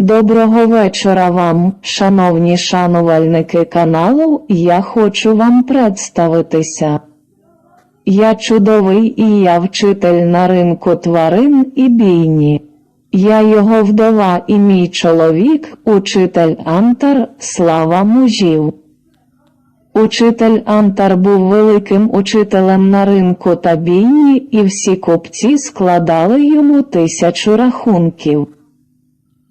Доброго вечора вам, шановні шанувальники каналу, я хочу вам представитися. Я чудовий і я вчитель на ринку тварин і бійні. Я його вдова і мій чоловік, учитель Антар, слава мужів. Учитель Антар був великим учителем на ринку та бійні, і всі купці складали йому тисячу рахунків.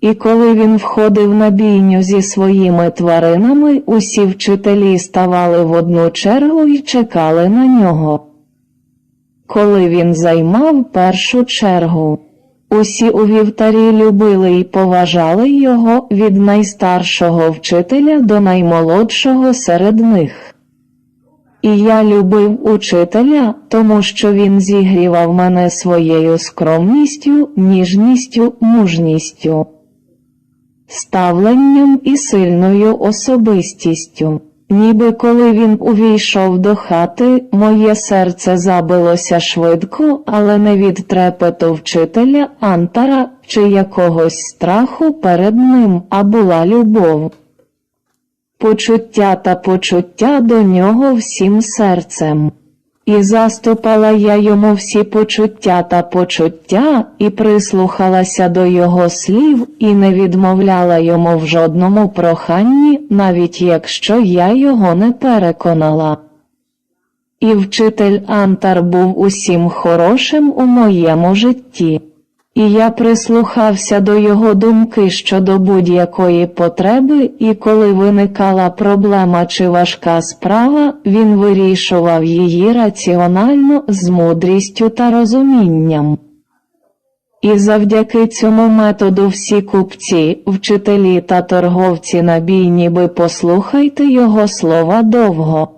І коли він входив на бійню зі своїми тваринами, усі вчителі ставали в одну чергу і чекали на нього. Коли він займав першу чергу, усі у вівтарі любили і поважали його від найстаршого вчителя до наймолодшого серед них. І я любив учителя, тому що він зігрівав мене своєю скромністю, ніжністю, мужністю ставленням і сильною особистістю. Ніби коли він увійшов до хати, моє серце забилося швидко, але не від трепету вчителя Антара чи якогось страху перед ним, а була любов. Почуття та почуття до нього всім серцем. І заступала я йому всі почуття та почуття, і прислухалася до його слів, і не відмовляла йому в жодному проханні, навіть якщо я його не переконала. І вчитель Антар був усім хорошим у моєму житті. І я прислухався до його думки щодо будь-якої потреби, і коли виникала проблема чи важка справа, він вирішував її раціонально з мудрістю та розумінням. І завдяки цьому методу всі купці, вчителі та торговці на бій ніби послухайте його слова довго.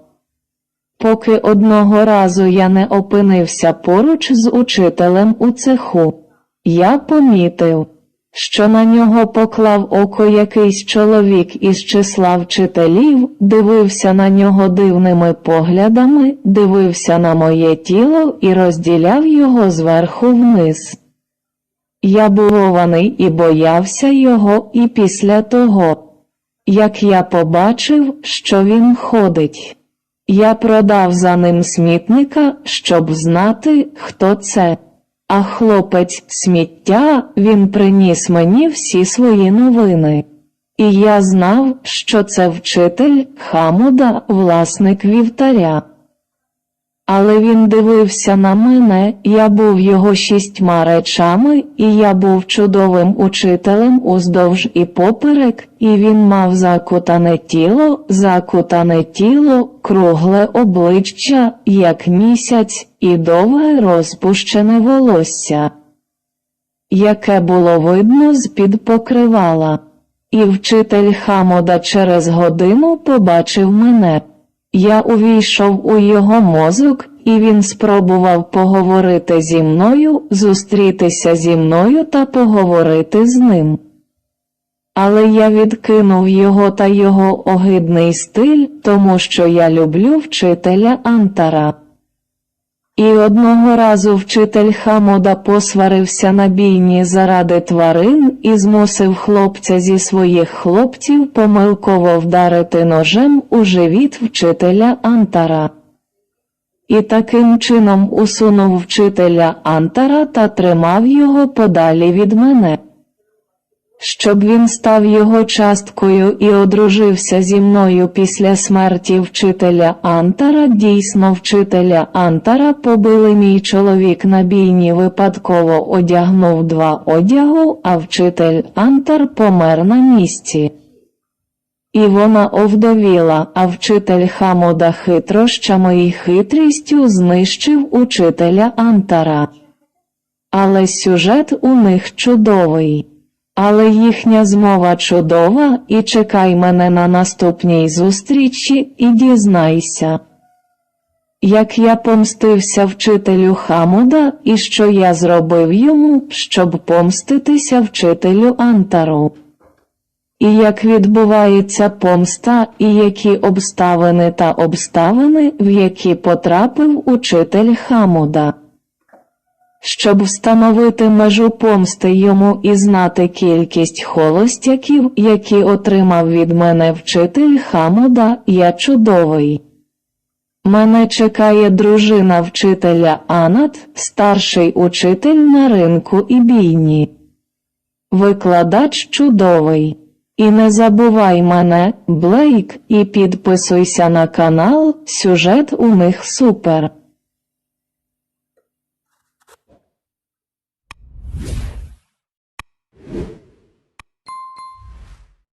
Поки одного разу я не опинився поруч з учителем у цеху. Я помітив, що на нього поклав око якийсь чоловік із числа вчителів, дивився на нього дивними поглядами, дивився на моє тіло і розділяв його зверху вниз. Я булований і боявся його, і після того, як я побачив, що він ходить, я продав за ним смітника, щоб знати, хто це. А хлопець сміття він приніс мені всі свої новини. І я знав, що це вчитель Хамуда, власник вівтаря. Але він дивився на мене, я був його шістьма речами, і я був чудовим учителем уздовж і поперек, і він мав закутане тіло, закутане тіло, кругле обличчя, як місяць, і довге розпущене волосся, яке було видно з-під покривала. І вчитель Хамода через годину побачив мене. Я увійшов у його мозок, і він спробував поговорити зі мною, зустрітися зі мною та поговорити з ним. Але я відкинув його та його огидний стиль, тому що я люблю вчителя Антара. І одного разу вчитель Хамода посварився на бійні заради тварин і змусив хлопця зі своїх хлопців помилково вдарити ножем у живіт вчителя Антара. І таким чином усунув вчителя Антара та тримав його подалі від мене щоб він став його часткою і одружився зі мною після смерті вчителя Антара, дійсно вчителя Антара побили мій чоловік на бійні випадково одягнув два одягу, а вчитель Антар помер на місці. І вона овдовіла, а вчитель Хамода хитрощами і хитрістю знищив учителя Антара. Але сюжет у них чудовий. Але їхня змова чудова, і чекай мене на наступній зустрічі і дізнайся. Як я помстився вчителю Хамуда, і що я зробив йому, щоб помститися вчителю Антару. І як відбувається помста, і які обставини та обставини, в які потрапив учитель Хамуда. Щоб встановити межу помсти йому і знати кількість холостяків, які отримав від мене вчитель Хамода, я чудовий. Мене чекає дружина вчителя Анат, старший учитель на ринку і бійні. Викладач чудовий. І не забувай мене, Блейк, і підписуйся на канал, сюжет у них супер.